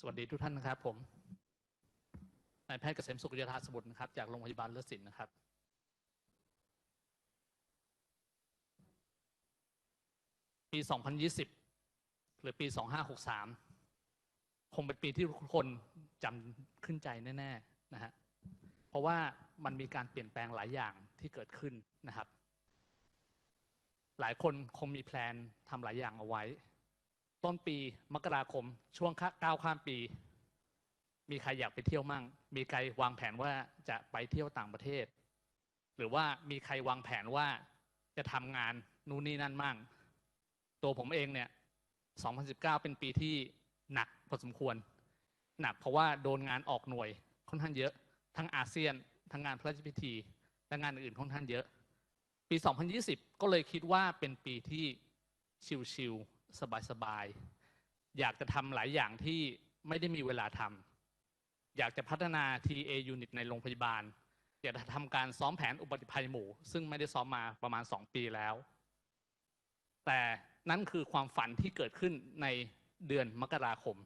สวัสดีทุกท่านนะครับผมนายแพทย์เกษมสุขยธาสมุทรนะครับ จากโรงพยาบาลเลิศสินนะครับ ปี 2020 หรือปี 2563 คงเป็นปีที่ทุกคนจำขึ้นใจแน่ๆนะฮะเพราะว่ามันมีการเปลี่ยนแปลงหลายอย่างที่เกิดขึ้นนะครับ หลายคนคงมีแพลนทำหลายอย่างเอาไว้ ต้นปีมกราคม ช่วงก้าวข้ามปี มีใครอยากไปเที่ยวมั่ง มีใครวางแผนว่าจะไปเที่ยวต่างประเทศ หรือว่ามีใครวางแผนว่าจะทำงานนู่นนี่นั่นมั่ง ตัวผมเองเนี่ย 2019 เป็นปีที่หนักพอสมควร หนักเพราะว่าโดนงานออกหน่วยค่อนข้างเยอะ ทั้งอาเซียน ทั้งงานพระราชพิธีและงานอื่นค่อนข้างเยอะ ปี 2020 ก็เลยคิดว่าเป็นปีที่ชิลๆ สบายๆ อยากจะทำหลายอย่างที่ไม่ได้มีเวลาทำอยากจะพัฒนา TA unit ในโรงพยาบาล อยากจะทำการซ้อมแผนอุบัติภัยหมู่ ซึ่งไม่ได้ซ้อมมาประมาณ 2 ปีแล้ว แต่นั่นคือความฝันที่เกิดขึ้นในเดือนมกราคม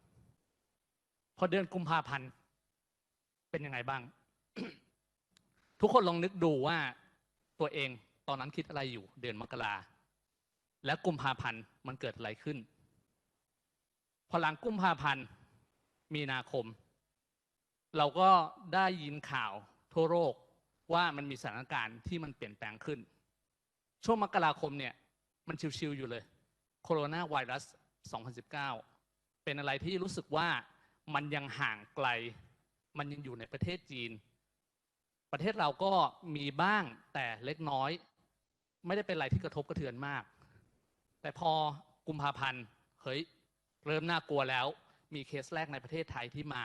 พอเดือนกุมภาพันธ์เป็นยังไงบ้าง ทุกคนลองนึกดูว่าตัวเองตอนนั้นคิดอะไรอยู่เดือนมกรา และกุมภาพันธ์มันเกิดอะไรขึ้น พอหลังกุมภาพันธ์มีนาคม เราก็ได้ยินข่าวทั่วโลกว่ามันมีสถานการณ์ที่มันเปลี่ยนแปลงขึ้น ช่วงมกราคมเนี่ยมันชิวๆอยู่เลยโคโรนาไวรัส 2019 เป็นอะไรที่รู้สึกว่ามันยังห่างไกล มันยังอยู่ในประเทศจีน ประเทศเราก็มีบ้างแต่เล็กน้อย ไม่ได้เป็นอะไรที่กระทบกระเทือนมาก แต่พอกุมภาพันธ์เฮ้ยเริ่มน่ากลัวแล้ว มีเคสแรกในประเทศไทยที่มา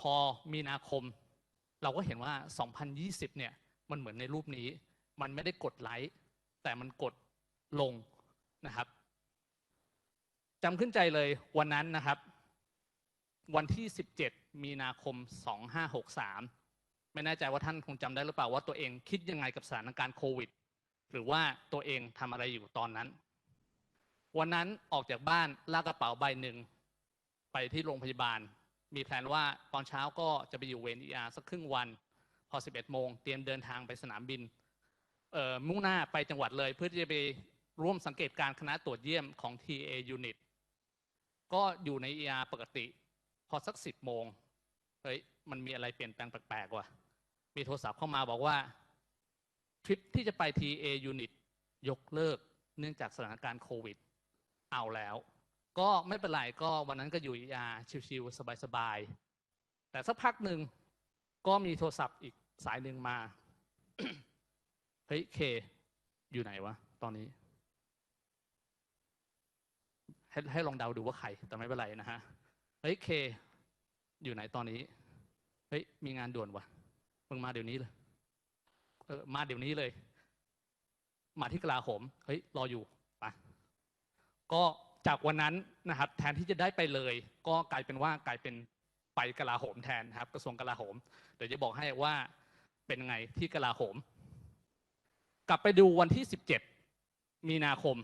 พอมีนาคม เราก็เห็นว่า 2020 เนี่ย มันเหมือนในรูปนี้ มันไม่ได้กดไลค์แต่มันกดลงนะครับจำขึ้นใจเลยวันนั้นนะครับ วันที่ 17 มีนาคม 2563 ไม่แน่ใจว่าท่านคงจำได้หรือเปล่าว่าตัวเองคิดยังไงกับสถานการณ์โควิด หรือว่าตัวเองทำอะไรอยู่ตอนนั้น วันนั้นออกจากบ้านลากกระเป๋าใบหนึ่งไปที่โรงพยาบาล มีแผนว่าตอนเช้าก็จะไปอยู่เวรเอสักครึ่งวัน พอ 11 โมงเตรียมเดินทางไปสนามบินมุ่งหน้าไปจังหวัดเลย เพื่อที่จะไปร่วมสังเกตการณ์คณะตรวจเยี่ยมของ TA Unit ก็อยู่ใน ER ปกติ พอสัก 10 โมงเฮ้ยมันมีอะไรเปลี่ยนแปลงแปลกๆว่ะมีโทรศัพท์เข้ามาบอกว่า ทริปที่จะไป TA Unit ยกเลิกเนื่องจากสถานการณ์โควิด เอาแล้ว ก็ไม่เป็นไรก็วันนั้นก็อยู่ ER ชิวๆสบายๆ แต่สักพักหนึ่งก็มีโทรศัพท์อีกสายหนึ่งมา เฮ้ยเค อยู่ไหนวะ ตอนนี้ ให้ให้ลองเดาดูว่าใคร แต่ไม่เป็นไรนะฮะ เฮ้ยเค อยู่ไหนตอนนี้ เฮ้ยมีงานด่วนวะมึงมาเดี๋ยวนี้เลย เออมาเดี๋ยวนี้เลย มาที่กลาโหมเฮ้ยรออยู่ไปก็จากวันนั้นนะครับ แทนที่จะได้ไปเลย ก็กลายเป็นว่ากลายเป็นไปกลาโหมแทนครับ กระทรวงกลาโหม เดี๋ยวจะบอกให้ว่าเป็นไงที่กลาโหม กลับไปดูวันที่ 17 มีนาคม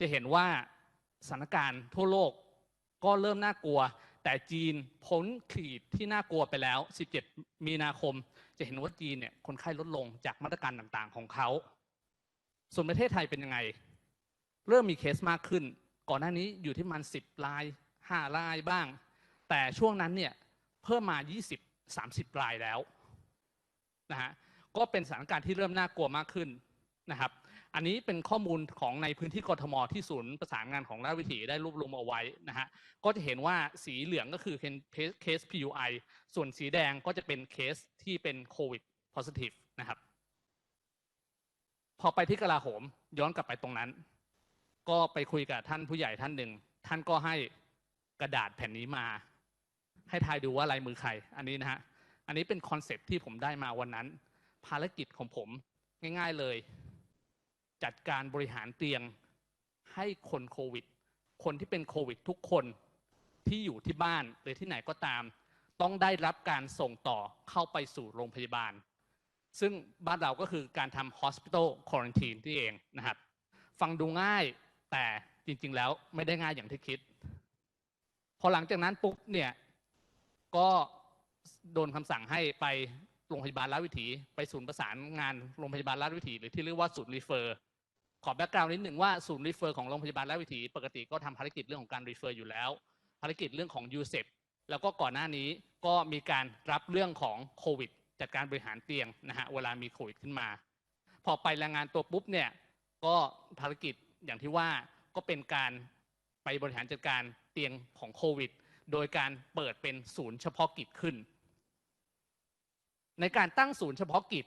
จะเห็นว่าสถานการณ์ทั่วโลกก็เริ่มน่ากลัว แต่จีนพ้นขีดที่น่ากลัวไปแล้ว 17 มีนาคม จะเห็นว่าจีนเนี่ยคนไข้ลดลงจากมาตรการต่างๆของเขา ส่วนประเทศไทยเป็นยังไง เริ่มมีเคสมากขึ้น ก่อนหน้านี้อยู่ที่มัน10ราย 5 รายบ้าง แต่ช่วงนั้นเนี่ยเพิ่มมา 20 30 รายแล้วนะฮะ ก็เป็นสถานการณ์ที่เริ่มน่ากลัวมากขึ้นนะครับ อันนี้เป็นข้อมูลของในพื้นที่กทมที่ศูนย์ประสานงานของราชวิถีได้รวบรวมเอาไว้นะฮะก็จะเห็นว่าสีเหลืองก็คือเคส PUI ส่วนสีแดงก็จะเป็นเคสที่เป็นโควิด positive นะครับ พอไปที่กลาโหมย้อนกลับไปตรงนั้น ก็ไปคุยกับท่านผู้ใหญ่ท่านหนึ่ง ท่านก็ให้กระดาษแผ่นนี้มา ให้ทายดูว่าลายมือใคร อันนี้นะฮะอันนี้เป็นคอนเซปที่ผมได้มาวันนั้น ภารกิจของผมง่าย ๆเลย จัดการบริหารเตียงให้คนโควิด คนที่เป็นโควิดทุกคนที่อยู่ที่บ้านหรือที่ไหนก็ตาม ต้องได้รับการส่งต่อเข้าไปสู่โรงพยาบาล ซึ่งบ้านเราก็คือการทำ hospital quarantine ที่เองนะครับ ฟังดูง่ายแต่จริง ๆ แล้วไม่ได้ง่ายอย่างที่คิด พอหลังจากนั้นปุ๊บเนี่ยก็โดนคำสั่งให้ไปโรงพยาบาลราชวิถี ไปศูนย์ประสานงานโรงพยาบาลราชวิถี หรือที่เรียกว่าศูนย์รีเฟอร์ ขอแบ็กกราวน์นิดหนึ่งว่าศูนย์รีเฟอร์ของโรงพยาบาลราชวิถีปกติก็ทำภารกิจเรื่องของการรีเฟอร์อยู่แล้ว ภารกิจเรื่องของยูเซปแล้วก็ก่อนหน้านี้ก็มีการรับเรื่องของโควิดจัดการบริหารเตียงนะฮะเวลามีโควิดขึ้นมา พอไปรายงานตัวปุ๊บเนี่ยก็ภารกิจอย่างที่ว่าก็เป็นการไปบริหารจัดการเตียงของโควิด โดยการเปิดเป็นศูนย์เฉพาะกิจขึ้น ในการตั้งศูนย์เฉพาะกิจ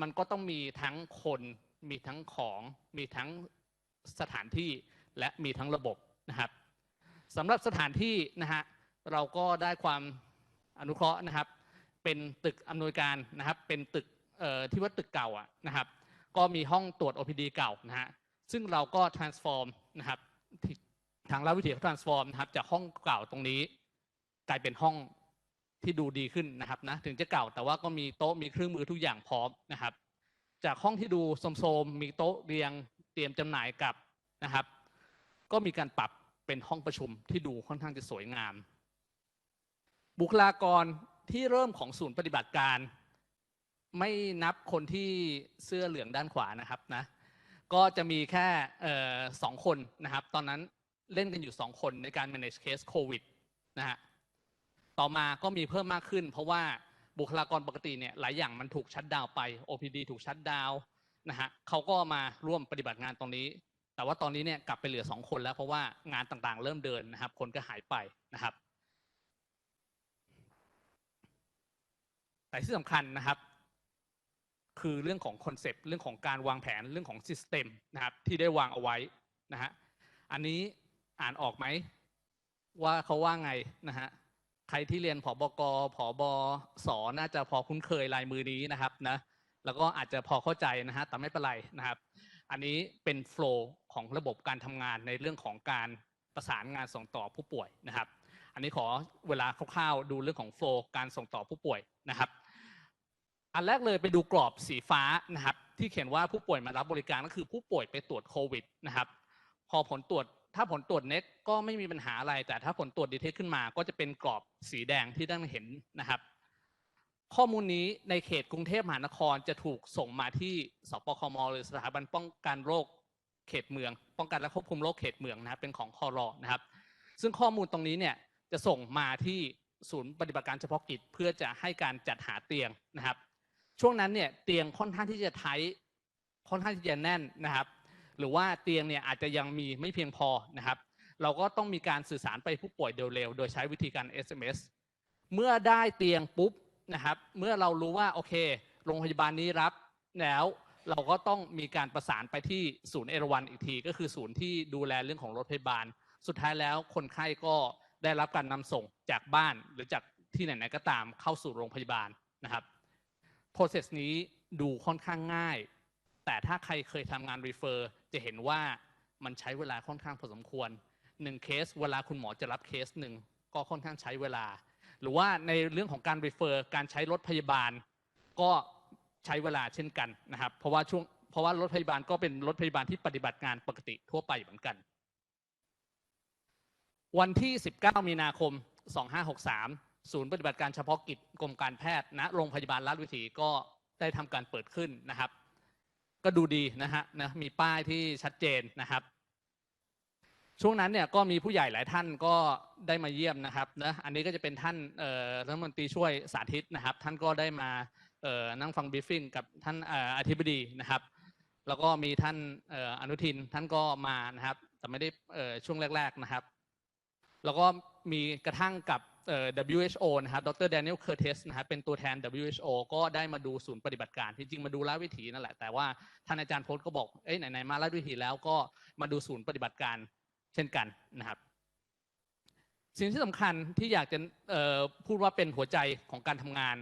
มันก็ต้องมีทั้งคน มีทั้งของมีทั้งสถานที่และมีทั้งระบบนะครับสำหรับสถานที่นะฮะเราก็ได้ความอนุเคราะห์นะครับ เป็นตึกอำนวยการนะครับ เป็นตึกที่ว่าตึกเก่าอะนะครับ ก็มีห้องตรวจ OPD เก่านะฮะซึ่งเราก็ transform นะครับทางราชวิถีก็ transform นะครับจากห้องเก่าตรงนี้ กลายเป็นห้องที่ดูดีขึ้นนะครับนะถึงจะเก่าแต่ว่าก็มีโต๊ะมีเครื่องมือทุกอย่างพร้อมนะครับ จากห้องที่ดูโทมๆมีโต๊ะเรียงเตรียมจำหน่ายกับนะครับ ก็มีการปรับเป็นห้องประชุมที่ดูค่อนข้างจะสวยงาม บุคลากรที่เริ่มของศูนย์ปฏิบัติการ ไม่นับคนที่เสื้อเหลืองด้านขวานะครับนะก็จะมีแค่สองคนนะครับ ตอนนั้นเล่นกันอยู่สองคนในการ manage case โควิดนะฮะต่อมาก็มีเพิ่มมากขึ้น เพราะว่า บุคลากรปกติเนี่ยหลายอย่างมันถูกชัดดาวไป OPD ถูกชัดดาวนะฮะเขาก็มาร่วมปฏิบัติงานตรงนี้ แต่ว่าตอนนี้เนี่ยกลับไปเหลือสองคนแล้วเพราะว่างานต่างๆ เริ่มเดินนะครับ คนก็หายไปนะครับ แต่ที่สำคัญนะครับ คือเรื่องของคอนเซปต์เรื่องของการวางแผนเรื่องของซิสเต็มนะครับที่ได้วางเอาไว้นะฮะอันนี้อ่านออกไหมว่าเขาว่าไงนะฮะ ใครที่เรียนผบกผบสน่าจะพอคุ้นเคยลายมือนี้นะครับนะแล้วก็อาจจะพอเข้าใจนะฮะแต่ไม่เป็นไรนะครับ อันนี้เป็นโฟล์ของระบบการทำงานในเรื่องของการประสานงานส่งต่อผู้ป่วยนะครับ อันนี้ขอเวลาคร่าวๆดูเรื่องของโฟล์การส่งต่อผู้ป่วยนะครับ อันแรกเลยไปดูกรอบสีฟ้านะครับ ที่เขียนว่าผู้ป่วยมารับบริการก็คือผู้ป่วยไปตรวจโควิดนะครับ พอผลตรวจ ถ้าผลตรวจเน็กก็ไม่มีปัญหาอะไร แต่ถ้าผลตรวจดีเทคขึ้นมาก็จะเป็นกรอบสีแดงที่ท่านเห็นนะครับ ข้อมูลนี้ในเขตกรุงเทพมหานครจะถูกส่งมาที่สปคมหรือสถาบันป้องกันโรคเขตเมือง ป้องกันและควบคุมโรคเขตเมืองนะครับเป็นของคอรอนะครับ ซึ่งข้อมูลตรงนี้เนี่ยจะส่งมาที่ศูนย์ปฏิบัติการเฉพาะกิจเพื่อจะให้การจัดหาเตียงนะครับ ช่วงนั้นเนี่ยเตียงค่อนข้างที่จะไทท์ค่อนข้างที่จะแน่นนะครับ หรือว่าเตียงเนี่ยอาจจะยังมีไม่เพียงพอนะครับ เราก็ต้องมีการสื่อสารไปผู้ป่วยเร็วๆโดยใช้วิธีการ SMS เมื่อได้เตียงปุ๊บนะครับ เมื่อเรารู้ว่าโอเค โรงพยาบาลนี้รับแล้วเราก็ต้องมีการประสานไปที่ศูนย์เอราวันอีกที ก็คือศูนย์ที่ดูแลเรื่องของรถพยาบาล สุดท้ายแล้วคนไข้ก็ได้รับการนำส่งจากบ้านหรือจากที่ไหนๆก็ตามเข้าสู่โรงพยาบาลนะครับ process นี้ดูค่อนข้างง่าย แต่ถ้าใครเคยทำงาน refer จะเห็นว่ามันใช้เวลาค่อนข้างพอสมควรหนึ่งเคสเวลาคุณหมอจะรับเคสหนึ่งก็ค่อนข้างใช้เวลา หรือว่าในเรื่องของการ refer การใช้รถพยาบาล ก็ใช้เวลาเช่นกันนะครับ เพราะว่าช่วงเพราะว่ารถพยาบาลก็เป็นรถพยาบาลที่ปฏิบัติงานปกติทั่วไปเหมือนกัน วันที่ 19 มีนาคม 2563 ศูนย์ปฏิบัติการเฉพาะกิจกรมการแพทย์ณโรงพยาบาลราชวิถีก็ได้ทำการเปิดขึ้นนะครับ ก็ดูดีนะฮะนะมีป้ายที่ชัดเจนนะครับ ช่วงนั้นเนี่ยก็มีผู้ใหญ่หลายท่านก็ได้มาเยี่ยมนะครับนะอันนี้ก็จะเป็นท่านเอ่อรัฐมนตรีช่วยสาธิตนะครับ ท่านก็ได้มานั่งฟังบีฟฟิ้งกับท่านออธิบดีนะครับ แล้วก็มีท่านออนุทินท่านก็มานะครับ แต่ไม่ได้ช่วงแรก ๆนะครับ แล้วก็มีกระทั่งกับ WHO นะครับดร Daniel Curtis นะครับเป็นตัวแทน WHO ก็ได้มาดูศูนย์ปฏิบัติการจริงๆมาดูราชวิถีนั่นแหละแต่ว่าท่านอาจารย์โพจน์ก็บอกเอ้ยไหนๆมาราชวิถีแล้วก็มาดูศูนย์ปฏิบัติการเช่นกันนะครับสิ่งที่สำคัญที่อยากจะเอ่อพูดว่าเป็นหัวใจของการทำงาน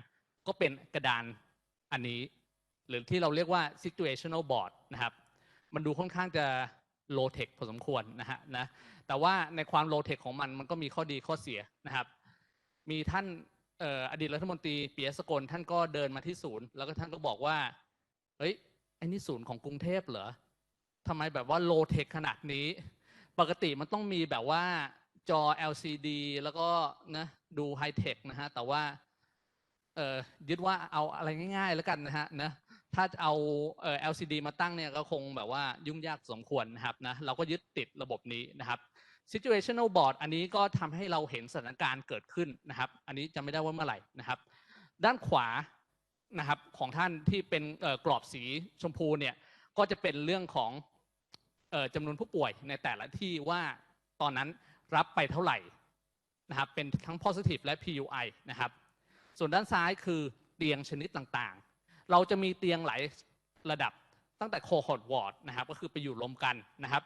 ก็เป็นกระดานอันนี้ หรือที่เราเรียกว่า situational board นะครับ มันดูค่อนข้างจะ low tech พอสมควรนะฮะนะแต่ว่าในความ low tech ของมันมันก็มีข้อดีข้อเสียนะครับ มีท่านอออดีตรัฐมนตรีเปียสกลท่านก็เดินมาที่ศูนย์ แล้วก็ท่านก็บอกว่า เฮ้ยไอ้นี่ศูนย์ของกรุงเทพเหรอทำไมแบบว่า low tech ขนาดนี้ ปกติมันต้องมีแบบว่าจอ LCD แล้วก็นะดูไฮเทคนะฮะ แต่ว่าเออยึดว่าเอาอะไรง่าย ๆ แล้วกันนะฮะนะถ้าเอาเออ LCD มาตั้งเนี่ยก็คงแบบว่ายุ่งยากสมควรนะครับนะเราก็ยึดติดระบบนี้นะครับ situational board อันนี้ก็ทำให้เราเห็นสถานการณ์เกิดขึ้นนะครับ อันนี้จะไม่ได้ว่าเมื่อไหร่นะครับ ด้านขวานะครับของท่านที่เป็นกรอบสีชมพูเนี่ยก็จะเป็นเรื่องของจำนวนผู้ป่วยในแต่ละที่ว่าตอนนั้นรับไปเท่าไหร่นะครับเป็นทั้ง positive และ PUI นะครับ ส่วนด้านซ้ายคือเตียงชนิดต่างๆ เราจะมีเตียงหลายระดับตั้งแต่ cohort ward นะครับ ก็คือไปอยู่รวมกันนะครับ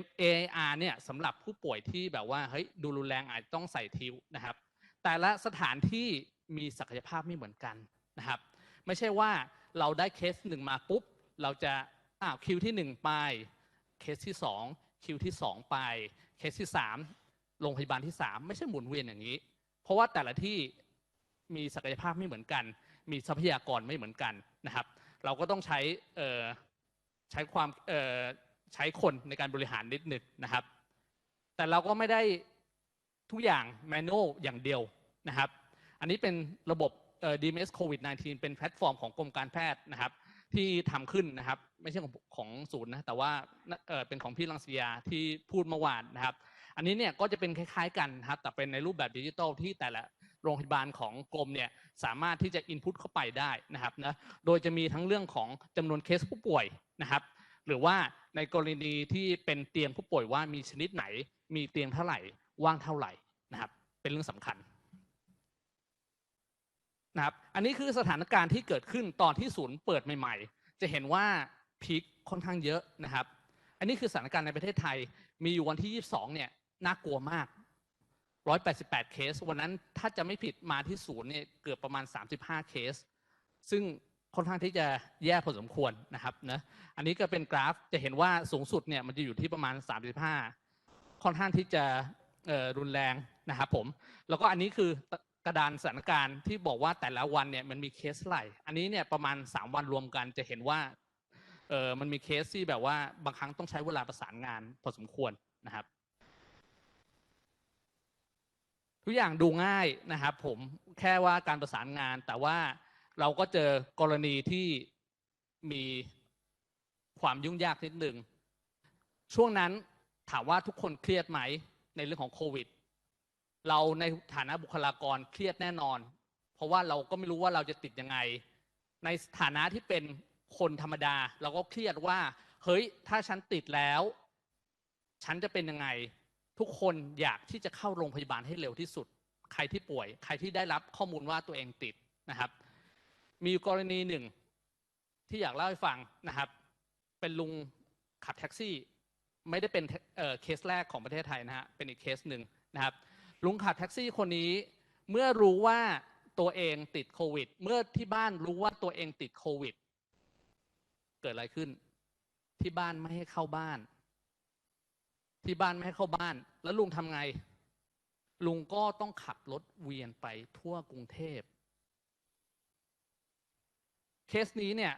MAR เนี่ยสำหรับผู้ป่วยที่แบบว่าเฮ้ยดูรุนแรงอาจจะต้องใส่ทิวนะครับ แต่ละสถานที่มีศักยภาพไม่เหมือนกันนะครับ ไม่ใช่ว่าเราได้เคสหนึ่งมาปุ๊บ เราจะอ้าวคิวที่หนึ่งไป เคสที่สองคิวที่สองไป เคสที่สามโรงพยาบาลที่สามไม่ใช่หมุนเวียนอย่างนี้ เพราะว่าแต่ละที่มีศักยภาพไม่เหมือนกัน มีทรัพยากรไม่เหมือนกันนะครับ เราก็ต้องใช้ใช้ความ ใช้คนในการบริหารนิดหนึ่งนะครับ แต่เราก็ไม่ได้ทุกอย่างแมนนวลอย่างเดียวนะครับ อันนี้เป็นระบบเอ่อ DMS COVID 19 เป็นแพลตฟอร์มของกรมการแพทย์นะครับ ที่ทำขึ้นนะครับ ไม่ใช่ของของศูนย์นะแต่ว่าเออเป็นของพี่ลังสียาที่พูดเมื่อวานนะครับ อันนี้เนี่ยก็จะเป็นคล้ายๆกันนะครับ แต่เป็นในรูปแบบดิจิทัลที่แต่ละโรงพยาบาลของกรมเนี่ยสามารถที่จะ input เข้าไปได้นะครับนะโดยจะมีทั้งเรื่องของจำนวนเคสผู้ป่วยนะครับ หรือว่าในกรณีที่เป็นเตียงผู้ป่วยว่ามีชนิดไหน มีเตียงเท่าไหร่ว่างเท่าไหร่นะครับ เป็นเรื่องสำคัญนะครับอันนี้คือสถานการณ์ที่เกิดขึ้นตอนที่ศูนย์เปิดใหม่ ๆ จะเห็นว่าพีคค่อนข้างเยอะนะครับ อันนี้คือสถานการณ์ในประเทศไทยมีอยู่วันที่ 22 เนี่ยน่ากลัวมาก 188 เคส วันนั้นถ้าจะไม่ผิดมาที่ศูนย์เนี่ยเกือบประมาณ 35 เคส ซึ่ง ค่อนข้างที่จะแย่พอสมควรนะครับนะอันนี้ก็เป็นกราฟจะเห็นว่าสูงสุดเนี่ยมันจะอยู่ที่ประมาณ 35 ค่อนข้างที่จะรุนแรงนะครับผมแล้วก็อันนี้คือกระดานสถานการณ์ที่บอกว่าแต่ละวันเนี่ยมันมีเคสไหร่อันนี้เนี่ยประมาณ 3 วันรวมกันจะเห็นว่าเออมันมีเคสที่แบบว่าบางครั้งต้องใช้เวลาประสานงานพอสมควรนะครับ ทุกอย่างดูง่ายนะครับผมแค่ว่าการประสานงานแต่ว่า เราก็เจอกรณีที่มีความยุ่งยากนิดหนึ่ง ช่วงนั้นถามว่าทุกคนเครียดไหมในเรื่องของโควิด เราในฐานะบุคลากรเครียดแน่นอน เพราะว่าเราก็ไม่รู้ว่าเราจะติดยังไง ในฐานะที่เป็นคนธรรมดา เราก็เครียดว่าเฮ้ยถ้าฉันติดแล้ว ฉันจะเป็นยังไง ทุกคนอยากที่จะเข้าโรงพยาบาลให้เร็วที่สุด ใครที่ป่วย ใครที่ได้รับข้อมูลว่าตัวเองติดนะครับ มีกรณีหนึ่ง ที่อยากเล่าให้ฟังนะครับ เป็นลุงขับแท็กซี่ ไม่ได้เป็นเเคสแรกของประเทศไทยนะฮะเป็นอีกเคสหนึ่งนะครับ ลุงขับแท็กซี่คนนี้ เมื่อรู้ว่าตัวเองติดโควิด เมื่อที่บ้านรู้ว่าตัวเองติดโควิด เกิดอะไรขึ้น ที่บ้านไม่ให้เข้าบ้าน ที่บ้านไม่ให้เข้าบ้าน แล้วลุงทำไง ลุงก็ต้องขับรถเวียนไปทั่วกรุงเทพ สนี้เนี่ย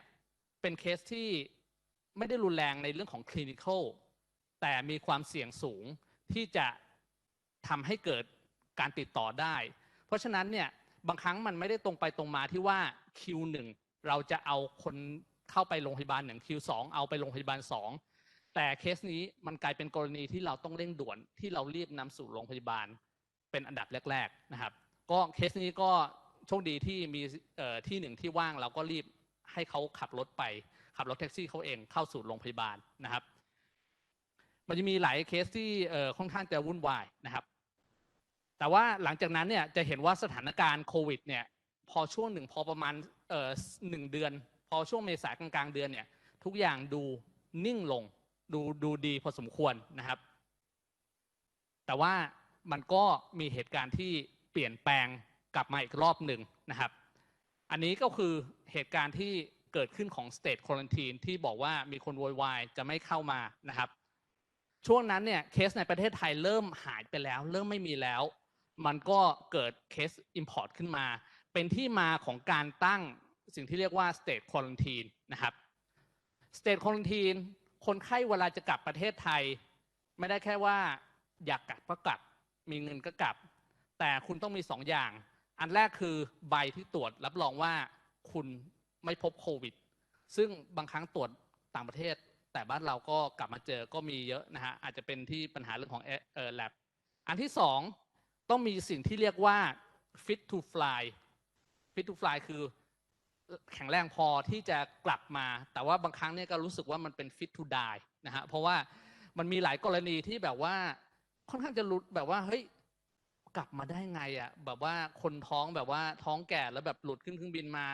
เป็นเคสที่ไม่ได้รุนแรงในเรื่องของคลินิคอลแต่มีความเสี่ยงสูงที่จะทำให้เกิดการติดต่อได้ เพราะฉะนั้นเนี่ยบางครั้งมันไม่ได้ตรงไปตรงมาที่ว่า Q1 เราจะเอาคนเข้าไปโรงพยาบาลหนึ่ง Q2 เอาไปโรงพยาบาลสองแต่เคสนี้มันกลายเป็นกรณีที่เราต้องเร่งด่วนที่เรารีบนำสู่โรงพยาบาลเป็นอันดับแรก ๆนะครับ ก็เคสนี้ก็โชคดีที่มีที่หนึ่งที่ว่างเราก็รีบ ให้เขาขับรถไป ขับรถแท็กซี่เขาเองเข้าสู่โรงพยาบาลนะครับ มันจะมีหลายเคสที่ค่อนข้างจะวุ่นวายนะครับ แต่ว่าหลังจากนั้นเนี่ยจะเห็นว่าสถานการณ์โควิดเนี่ยพอช่วงหนึ่งพอประมาณหนึ่งเดือน พอช่วงเมษากลางๆเดือนเนี่ยทุกอย่างดูนิ่งลงดูดูดีพอสมควรนะครับ แต่ว่ามันก็มีเหตุการณ์ที่เปลี่ยนแปลงกลับมาอีกรอบหนึ่งนะครับ อันนี้ก็คือเหตุการณ์ที่เกิดขึ้นของ state quarantine ที่บอกว่ามีคนโวยวายจะไม่เข้ามานะครับ ช่วงนั้นเนี่ยเคสในประเทศไทยเริ่มหายไปแล้ว เริ่มไม่มีแล้ว มันก็เกิดเคส import ขึ้นมา เป็นที่มาของการตั้งสิ่งที่เรียกว่า state quarantine นะครับ state quarantine คนไข้เวลาจะกลับประเทศไทย ไม่ได้แค่ว่าอยากกลับก็กลับ มีเงินก็กลับ แต่คุณต้องมีสองอย่าง อันแรกคือใบที่ตรวจรับรองว่าคุณไม่พบโควิด ซึ่งบางครั้งตรวจต่างประเทศ แต่บ้านเราก็กลับมาเจอก็มีเยอะนะฮะอาจจะเป็นที่ปัญหาเรื่องของเอ่อ lab อันที่สองต้องมีสิ่งที่เรียกว่า fit to fly fit to fly คือแข็งแรงพอที่จะกลับมา แต่ว่าบางครั้งเนี่ยก็รู้สึกว่ามันเป็น fit to die นะฮะเพราะว่ามันมีหลายกรณีที่แบบว่าค่อนข้างจะรุดแบบว่าเฮ้ย กลับมาได้ไงอะ่ะ แบบว่าคนท้องแบบว่าท้องแก่แล้วแบบหลุดขึ้นเครื่องบินมา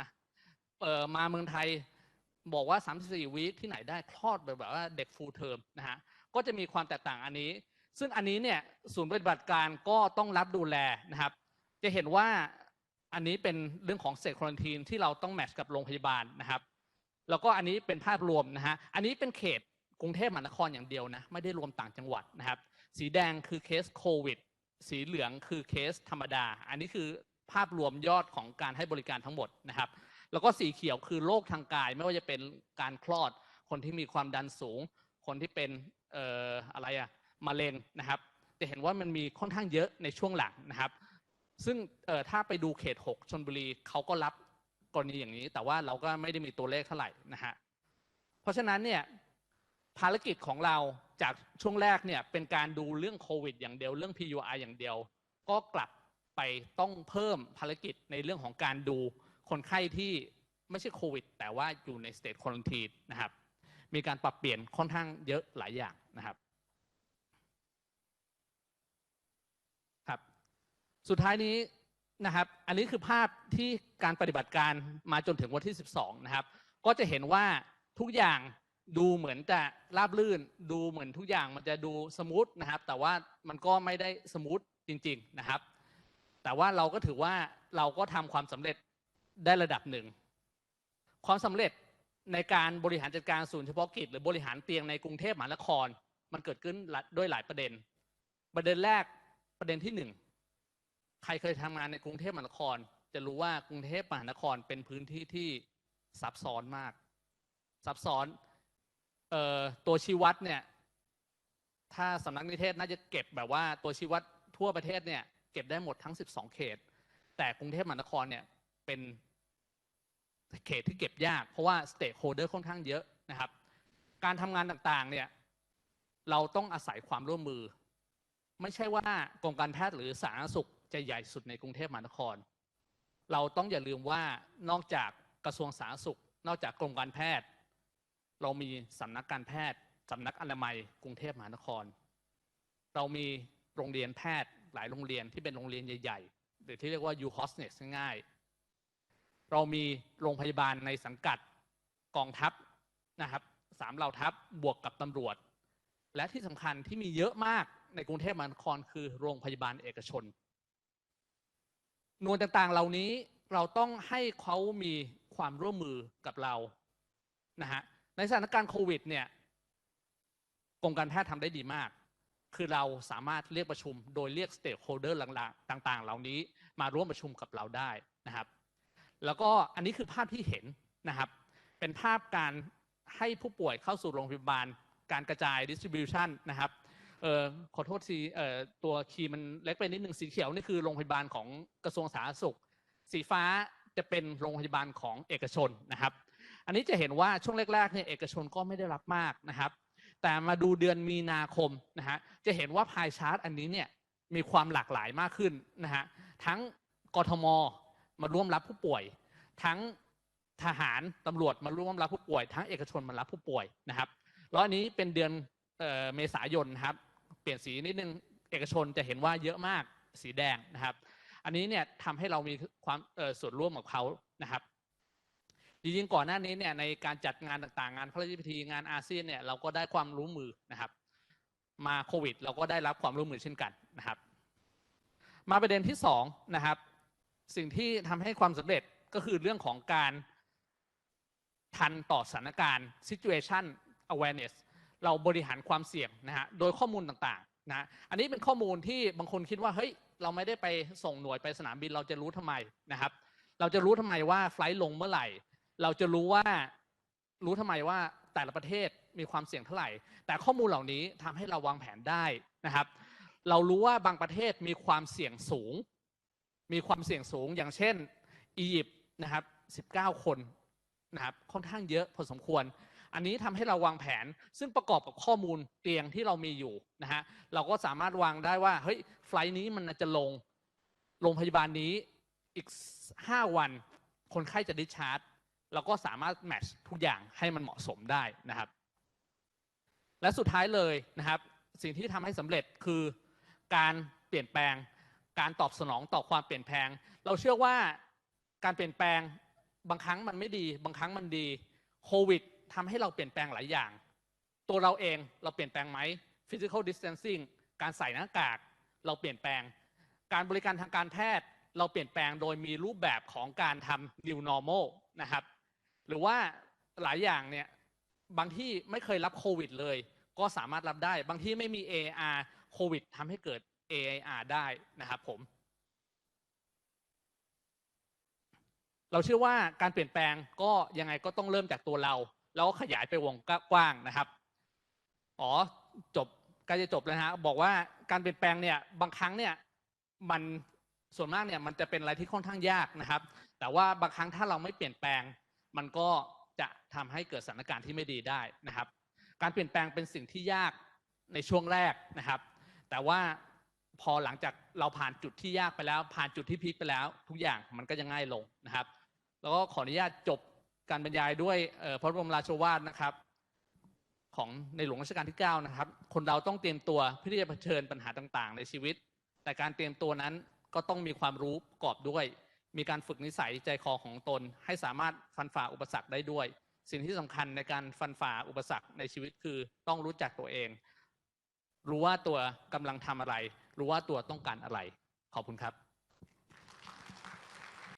เออมาเมืองไทย บอกว่า 34วีคที่ไหนได้คลอดแบบว่าเด็ก full term นะฮะก็จะมีความแตกต่างอันนี้ ซึ่งอันนี้เนี่ยศูนย์ปฏิบัติการก็ต้องรับดูแลนะครับ จะเห็นว่าอันนี้เป็นเรื่องของเซตควอนตีนที่เราต้องแมทช์กับโรงพยาบาลนะครับ แล้วก็อันนี้เป็นภาพรวมนะฮะอันนี้เป็นเขตกรุงเทพมหานครอย่างเดียวนะไม่ได้รวมต่างจังหวัดนะครับ สีแดงคือเคสโควิด สีเหลืองคือเคสธรรมดา อันนี้คือภาพรวมยอดของการให้บริการทั้งหมดนะครับ แล้วก็สีเขียวคือโรคทางกาย ไม่ว่าจะเป็นการคลอด คนที่มีความดันสูง คนที่เป็นเอ่ออะไรอะมะเร็งนะครับ จะเห็นว่ามันมีค่อนข้างเยอะในช่วงหลังนะครับ ซึ่งเอ่อถ้าไปดูเขต 6ชนบุรีเขาก็รับกรณีอย่างนี้ แต่ว่าเราก็ไม่ได้มีตัวเลขเท่าไหร่นะฮะเพราะฉะนั้นเนี่ยภารกิจของเรา จากช่วงแรกเนี่ยเป็นการดูเรื่องโควิดอย่างเดียวเรื่อง PUI อย่างเดียว ก็กลับไปต้องเพิ่มภารกิจในเรื่องของการดูคนไข้ที่ไม่ใช่โควิด แต่ว่าอยู่ในสเตจควอนตีนนะครับ มีการปรับเปลี่ยนค่อนข้างเยอะหลายอย่างนะครับครับ สุดท้ายนี้นะครับ อันนี้คือภาพที่การปฏิบัติการมาจนถึงวันที่ 12 นะครับ ก็จะเห็นว่าทุกอย่าง ดูเหมือนจะราบลื่น ดูเหมือนทุกอย่างมันจะดูสมูทนะครับ แต่ว่ามันก็ไม่ได้สมูทจริง ๆนะครับ แต่ว่าเราก็ถือว่าเราก็ทำความสำเร็จได้ระดับหนึ่ง ความสำเร็จในการบริหารจัดการศูนย์เฉพาะกิจหรือบริหารเตียงในกรุงเทพมหานคร มันเกิดขึ้นด้วยหลายประเด็น ประเด็นแรกประเด็นที่หนึ่งใครเคยทำงานในกรุงเทพมหานคร จะรู้ว่ากรุงเทพมหานครเป็นพื้นที่ที่ซับซ้อนมาก ซับซ้อน ตัวชี้วัดเนี่ย ถ้าสำนักนิเทศน่าจะเก็บแบบว่าตัวชี้วัดทั่วประเทศเนี่ยเก็บได้หมดทั้ง 12 เขต แต่กรุงเทพมหานครเนี่ยเป็นเขตที่เก็บยาก เพราะว่าสเต็กโฮเดอร์ค่อนข้างเยอะนะครับ การทำงานต่างๆเนี่ยเราต้องอาศัยความร่วมมือ ไม่ใช่ว่ากรมการแพทย์หรือสาธารณสุขจะใหญ่สุดในกรุงเทพมหานคร เราต้องอย่าลืมว่านอกจากกระทรวงสาธารณสุข นอกจากกรมการแพทย์ เรามีสำนักการแพทย์สำนักอนามัยกรุงเทพมหานคร เรามีโรงเรียนแพทย์หลายโรงเรียนที่เป็นโรงเรียนใหญ่ๆ หรือที่เรียกว่า U h o s n e s ง่ายๆเรามีโรงพยาบาลในสังกัดกองทัพนะครับสามเหล่าทัพบวกกับตำรวจ และที่สำคัญที่มีเยอะมากในกรุงเทพมหานครคือโรงพยาบาลเอกชนหน่วยต่างๆ เหล่านี้เราต้องให้เขามีความร่วมมือกับเรานะฮะ ในสถานการณ์โควิดเนี่ยกรมการแพทย์ทำได้ดีมาก คือเราสามารถเรียกประชุมโดยเรียกสเต็กโฮเดอร์ต่าง ๆ เหล่านี้มาร่วมประชุมกับเราได้นะครับ แล้วก็อันนี้คือภาพที่เห็นนะครับ เป็นภาพการให้ผู้ป่วยเข้าสู่โรงพยาบาล การกระจาย distribution นะครับเออขอโทษทีเอ่อตัวคีย์มันเล็กไปนิดหนึ่งสีเขียวนี่คือโรงพยาบาลของกระทรวงสาธารณสุข สีฟ้าจะเป็นโรงพยาบาลของเอกชนนะครับ อันนี้จะเห็นว่าช่วงแรกๆเนี่ยเอกชนก็ไม่ได้รับมากนะครับ แต่มาดูเดือนมีนาคมนะฮะจะเห็นว่าพายชาร์ตอันนี้เนี่ยมีความหลากหลายมากขึ้นนะฮะทั้งกทมมาร่วมรับผู้ป่วย ทั้งทหารตำรวจมาร่วมรับผู้ป่วย ทั้งเอกชนมารับผู้ป่วยนะครับแล้วอันนี้เป็นเดือนเออเมษายนนะครับเปลี่ยนสีนิดนึงเอกชนจะเห็นว่าเยอะมากสีแดงนะครับ อันนี้เนี่ยทำให้เรามีความส่วนร่วมกับเขานะครับ จริงๆก่อนหน้านี้เนี่ยในการจัดงานต่างๆ งานพระราชพิธีงานอาเซียนเนี่ยเราก็ได้ความร่วมมือนะครับ มาโควิด เราก็ได้รับความร่วมมือเช่นกันนะครับ มาประเด็นที่สองนะครับ สิ่งที่ทำให้ความสำเร็จก็คือเรื่องของการทันต่อสถานการณ์ situation awareness เราบริหารความเสี่ยงนะฮะโดยข้อมูลต่างๆนะอันนี้เป็นข้อมูลที่บางคนคิดว่าเฮ้ยเราไม่ได้ไปส่งหน่วยไปสนามบินเราจะรู้ทำไมนะครับ เราจะรู้ทำไมว่าไฟล์ลงเมื่อไหร่ เราจะรู้ว่ารู้ทำไมว่าแต่ละประเทศมีความเสี่ยงเท่าไหร่ แต่ข้อมูลเหล่านี้ทำให้เราวางแผนได้นะครับ เรารู้ว่าบางประเทศมีความเสี่ยงสูง มีความเสี่ยงสูงอย่างเช่นอียิปต์นะครับ19 คนนะครับค่อนข้างเยอะพอสมควร อันนี้ทำให้เราวางแผน ซึ่งประกอบกับข้อมูลเตียงที่เรามีอยู่นะฮะเราก็สามารถวางได้ว่าเฮ้ยไฟล์นี้มันจะลงโรงพยาบาลนี้อีก 5 วัน คนไข้จะดิชาร์จ เราก็สามารถแมทช์ทุกอย่างให้มันเหมาะสมได้นะครับ และสุดท้ายเลยนะครับ สิ่งที่ทำให้สำเร็จคือการเปลี่ยนแปลง การตอบสนองต่อความเปลี่ยนแปลง เราเชื่อว่าการเปลี่ยนแปลงบางครั้งมันไม่ดี บางครั้งมันดีโควิดทำให้เราเปลี่ยนแปลงหลายอย่าง ตัวเราเองเราเปลี่ยนแปลงไหม physical distancing การใส่หน้ากากเราเปลี่ยนแปลง การบริการทางการแพทย์เราเปลี่ยนแปลงโดยมีรูปแบบของการทำ new normal นะครับ หรือว่าหลายอย่างเนี่ยบางที่ไม่เคยรับโควิดเลย ก็สามารถรับได้ บางที่ไม่มี AR โควิดทำให้เกิด AIR ได้นะครับผม เราเชื่อว่าการเปลี่ยนแปลงก็ยังไงก็ต้องเริ่มจากตัวเรา แล้วก็ขยายไปวงกว้างนะครับ อ๋อจบใกล้จะจบแล้วฮะบอกว่าการเปลี่ยนแปลงเนี่ยบางครั้งเนี่ยมันส่วนมากเนี่ยมันจะเป็นอะไรที่ค่อนข้างยากนะครับ แต่ว่าบางครั้งถ้าเราไม่เปลี่ยนแปลง มันก็จะทำให้เกิดสถานการณ์ที่ไม่ดีได้นะครับ การเปลี่ยนแปลงเป็นสิ่งที่ยากในช่วงแรกนะครับ แต่ว่าพอหลังจากเราผ่านจุดที่ยากไปแล้ว ผ่านจุดที่พีคไปแล้ว ทุกอย่างมันก็จะง่ายลงนะครับ แล้วก็ขออนุญาตจบการบรรยายด้วยพระบรมราโชวาทนะครับ ของในหลวงรัชกาลที่9นะครับ คนเราต้องเตรียมตัวเพื่อที่จะเผชิญปัญหาต่างๆ ในชีวิต แต่การเตรียมตัวนั้นก็ต้องมีความรู้ประกอบด้วย มีการฝึกนิสัยใจคอของตน ให้สามารถฟันฝ่าอุปสรรคได้ด้วย สิ่งที่สำคัญในการฟันฝ่าอุปสรรคในชีวิตคือต้องรู้จักตัวเอง รู้ว่าตัวกำลังทำอะไร รู้ว่าตัวต้องการอะไร ขอบคุณครับ